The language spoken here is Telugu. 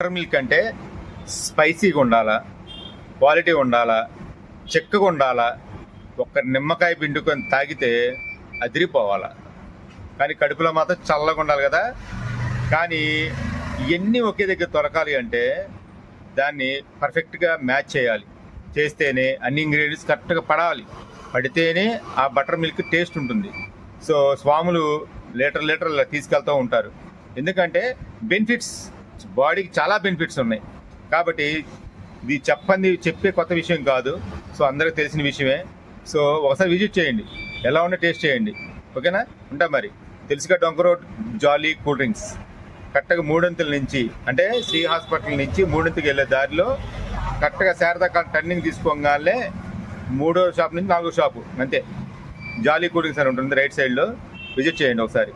బటర్ మిల్క్ అంటే స్పైసీగా ఉండాలా? క్వాలిటీ ఉండాలా? చిక్కగా ఉండాలా? ఒక్క నిమ్మకాయ పిండుకొని తాగితే అదిరిపోవాలా? కానీ కడుపులో మాత్రం చల్లగా ఉండాలి కదా? కానీ ఇవన్నీ ఒకే దగ్గర దొరకాలి అంటే దాన్ని పర్ఫెక్ట్గా మ్యాచ్ చేయాలి. చేస్తేనే అన్ని ఇంగ్రీడియంట్స్ కరెక్ట్గా పడాలి. పడితేనే ఆ బటర్ మిల్క్ టేస్ట్ ఉంటుంది. సో స్వాములు లీటర్ లీటర్ తీసుకెళ్తూ ఉంటారు. ఎందుకంటే బెనిఫిట్స్ బాడీకి చాలా బెనిఫిట్స్ ఉన్నాయి. కాబట్టి ఇది చెప్పండి చెప్పే కొత్త విషయం కాదు. సో అందరికి తెలిసిన విషయమే. సో ఒకసారి విజిట్ చేయండి. ఎలా ఉన్నా టేస్ట్ చేయండి. ఓకేనా? ఉంటాం మరి. తెలుసుగా డొంక రోడ్ జాలీ కూల్ డ్రింక్స్. కరెక్ట్గా మూడొంతుల నుంచి అంటే శ్రీ హాస్పిటల్ నుంచి మూడొంతుకి వెళ్ళే దారిలో కరెక్ట్గా శారదా టర్నింగ్ తీసుకోగానే మూడో షాప్ నుంచి నాలుగో షాపు. అంతే. జాలీ కూల్ డ్రింక్స్ అని ఉంటుంది రైట్ సైడ్లో. విజిట్ చేయండి ఒకసారి.